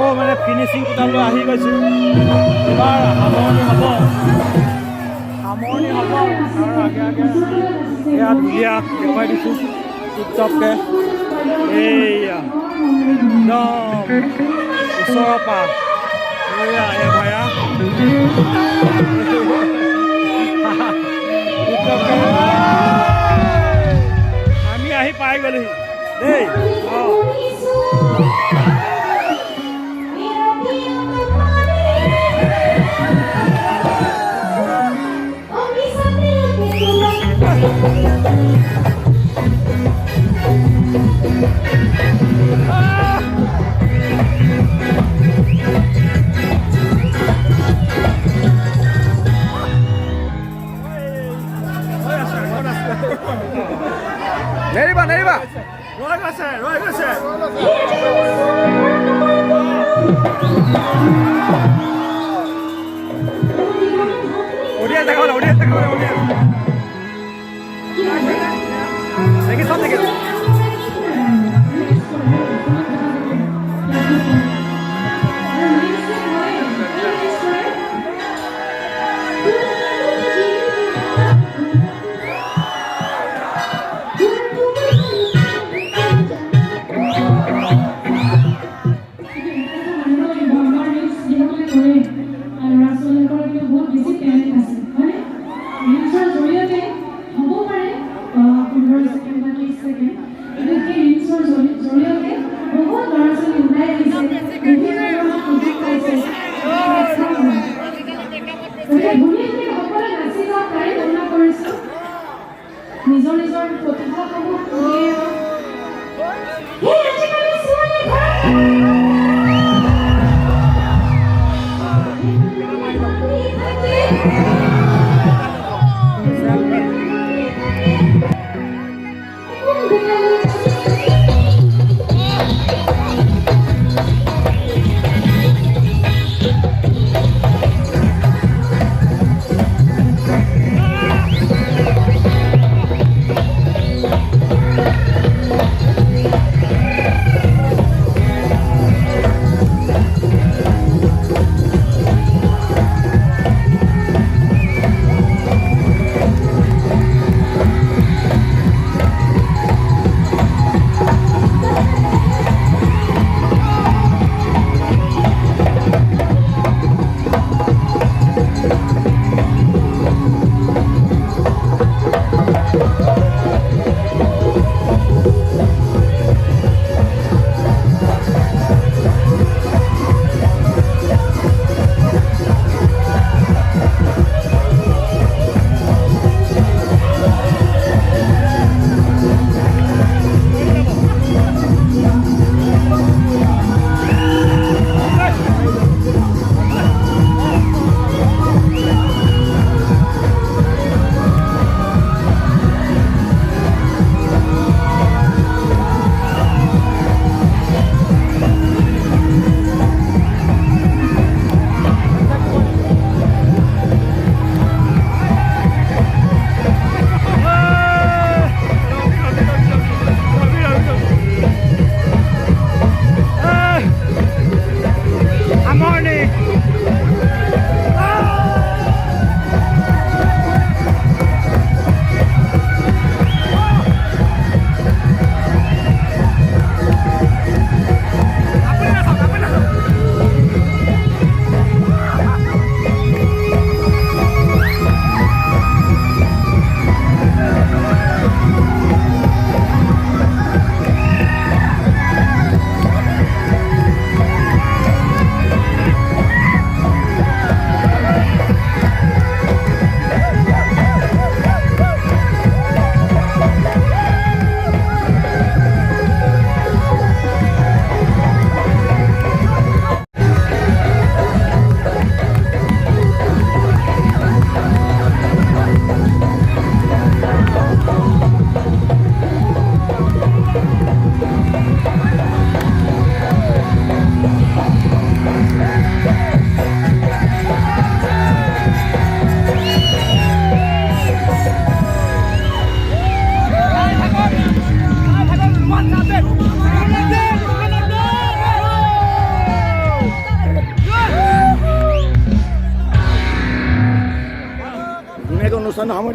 আকৌ মানে ফিনিচিং কোটালৈ আহি গৈছোঁ এবাৰ সামৰণি হ'ব সামৰণি হ'ব তাৰ আগে আগে এয়া ধুনীয়া দেখুৱাই দিছোঁ টিপটপকৈ এইয়া একদম ওচৰৰ পৰা এয়া এয়া ভায়া আমি আহি পাই গ'লোহি দেই অঁ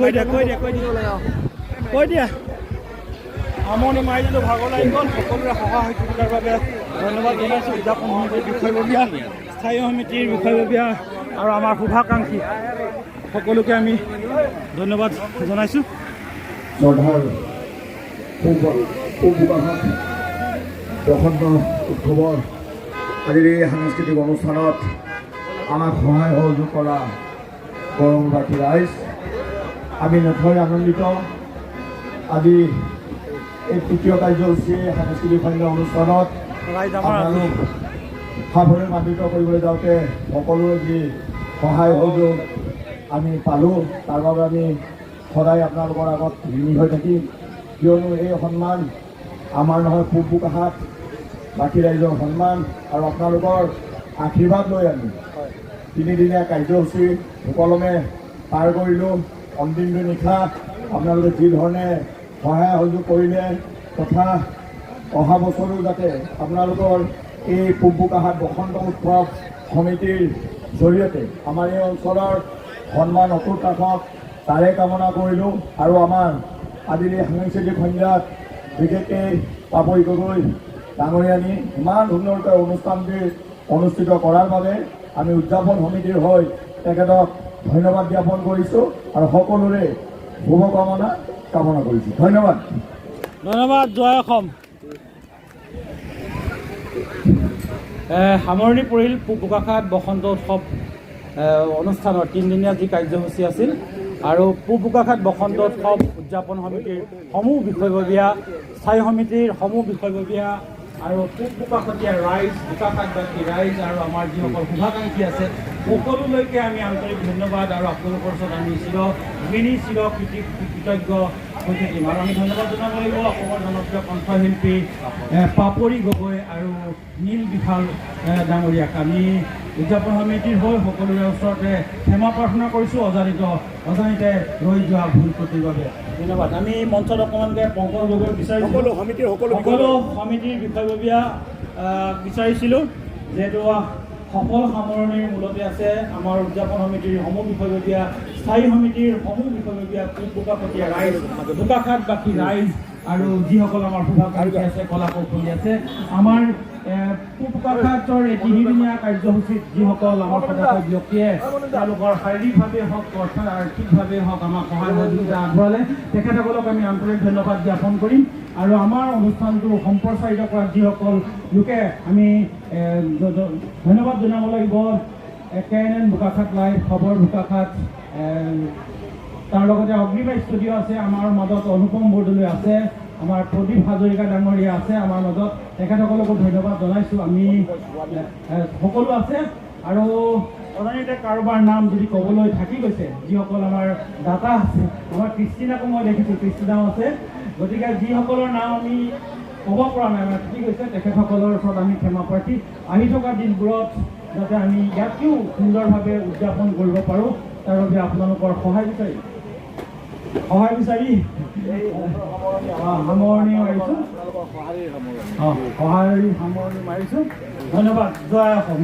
কৈ দিয়া কৈ দিয়া কৈ দিয়া কৈ দিয়া। সামৰণি মাৰি দিলোঁ ভাগৰ লাগি গ'ল। সকলোৰে সহায় সহযোগিতাৰ বাবে ধন্যবাদ জনাইছোঁ। উদযাপন সমিতিৰ বিষয়ববীয়া স্থায়ী সমিতিৰ বিষয়ববীয়া আৰু আমাৰ শুভাকাংক্ষী। সকলোকে আমি ধন্যবাদ জনাইছোঁ। বসন্ত উৎসৱৰ আজিৰ এই সাংস্কৃতিক অনুষ্ঠানত আমাক সহায় সহযোগ কৰা গৰমবাসী ৰাইজ। আমি নথৈ আনন্দিত। আজি এই তৃতীয় কাৰ্যসূচী সাংস্কৃতিক সন্ধ্যা অনুষ্ঠানত। আপোনালোক সাফল্য মান্বিত কৰিবলৈ যাওঁতে সকলোৰে যি সহায় সহযোগ আমি পালোঁ তাৰ বাবে আমি সদায় আপোনালোকৰ আগত ঋণী হৈ থাকিম। কিয়নো এই সন্মান আমাৰ নহয় পূব বোকাহাট বাকী ৰাইজৰ সন্মান আৰু আপোনালোকৰ আশীৰ্বাদ লৈ আমি তিনিদিনীয়া কাৰ্যসূচী সুকলমে পাৰ কৰিলোঁ। অন্তিমটো নিশা আপোনালোকে যি ধৰণে সহায় সহযোগ কৰিলে তথা অহা বছৰো যাতে আপোনালোকৰ এই পূববোকাহাট বসন্ত উৎসৱ সমিতিৰ জৰিয়তে আমাৰ এই অঞ্চলৰ সন্মান অটুট ৰাখক, তাৰে কামনা কৰিলোঁ আৰু আমাৰ আজিৰ এই সাংস্কৃতিক সন্ধ্যাত বিশেষকৈ পাপৰি গগৈ ডাঙৰীয়ানী ইমান সুন্দৰকৈ অনুষ্ঠানটি অনুষ্ঠিত কৰাৰ বাবে আমি উদযাপন সমিতিৰ হৈ তেখেতক ধন্যবাদ জ্ঞাপন কৰিছোঁ আৰু সকলোৰে শুভকামনা কামনা কৰিছোঁ ধন্যবাদ। ধন্যবাদ, জয় অসম। সামৰণি পৰিল বোকাখাত বসন্ত উৎসৱ অনুষ্ঠানৰ তিনিদিনীয়া যি কাৰ্যসূচী আছিল আৰু পূব বোকাখাত বসন্ত উৎসৱ উদযাপন সমিতিৰ সমূহ বিষয়ববীয়া, স্থায়ী সমিতিৰ সমূহ বিষয়ববীয়া আৰু পূব বোকাখতীয়া ৰাইজ বোকাখাতবাসী ৰাইজ আৰু আমাৰ যিসকল শুভাকাংক্ষী আছে সকলোলৈকে আমি আন্তৰিক ধন্যবাদ আৰু আপোনালোকৰ ওচৰত আমি চিৰ ঋণী চিৰ কৃতি কৃতজ্ঞ হৈ থাকিম। আৰু আমি ধন্যবাদ জনাব লাগিব অসমৰ জনপ্ৰিয় কণ্ঠশিল্পী পাপৰি গগৈ আৰু নীল বিশাল ডাঙৰীয়াক। আমি উদযাপন সমিতিৰ হৈ সকলোৰে ওচৰতে ক্ষমা প্ৰাৰ্থনা কৰিছোঁ অজানিত অজানিতে ৰৈ যোৱা ভুল বাবে। ধন্যবাদ। আমি মঞ্চত অকণমানকৈ পংকজ গগৈ বিচাৰিছোঁ। সকলো সমিতিৰ সকলো সমিতিৰ বিষয়ববীয়া বিচাৰিছিলোঁ। যিহেতু সফল সামৰণিৰ মূলতে আছে আমাৰ উদযাপন সমিতিৰ সমূহ বিষয়ববীয়া স্থায়ী সমিতিৰ সমূহ বিষয়ববীয়া বোকাপতীয়া ৰাইজ বোকাখাতবাসী ৰাইজ আৰু যিসকল আমাৰ শুভাকাংক্ষী আছে কলা কৌশলী আছে। আমাৰ এ, পূব বোকাখাতৰ এই তিনিদিনীয়া কাৰ্যসূচীত যিসকল আমাৰ সদস্য ব্যক্তিয়ে তেওঁলোকৰ শাৰীৰিকভাৱে হওক অৰ্থাৎ আৰ্থিকভাৱে হওক আমাক সহায় সহযোগিতা আগবঢ়ালে তেখেতসকলক আমি আন্তৰিক ধন্যবাদ জ্ঞাপন কৰিম। আৰু আমাৰ অনুষ্ঠানটো সম্প্ৰচাৰিত কৰা যিসকল লোকে আমি ধন্যবাদ জনাব লাগিব। K N N Bokakhat live খবৰ বোকাখাত এ, তাৰ লগতে অগ্নিমা ষ্টুডিঅ' আছে আমাৰ মাজত অনুপম বৰদলৈ আছে আমাৰ প্ৰদীপ হাজৰিকা ডাঙৰীয়া আছে আমাৰ মাজত। তেখেতসকলকো ধন্যবাদ জনাইছোঁ। আমি সকলো আছে। আৰু অজানিতে কাৰোবাৰ নাম যদি ক'বলৈ থাকি গৈছে যিসকল আমাৰ দাতা আছে আমাৰ ক্ৰিষ্টিনাকো মই দেখিছোঁ কৃষ্টিনাও আছে। গতিকে যিসকলৰ নাম আমি ক'ব পৰা নাই মানে থাকি গৈছে তেখেতসকলৰ ওচৰত আমি ক্ষমা প্ৰাৰ্থী। আহি থকা দিনবোৰত যাতে আমি ইয়াতকৈও সুন্দৰভাৱে উদযাপন কৰিব পাৰোঁ তাৰ বাবে আপোনালোকৰ সহায় বিচাৰি সহায় বিচাৰি সামৰণি মাৰিছোঁ। অ, সহায় সামৰণি মাৰিছোঁ। ধন্যবাদ জয় অসম।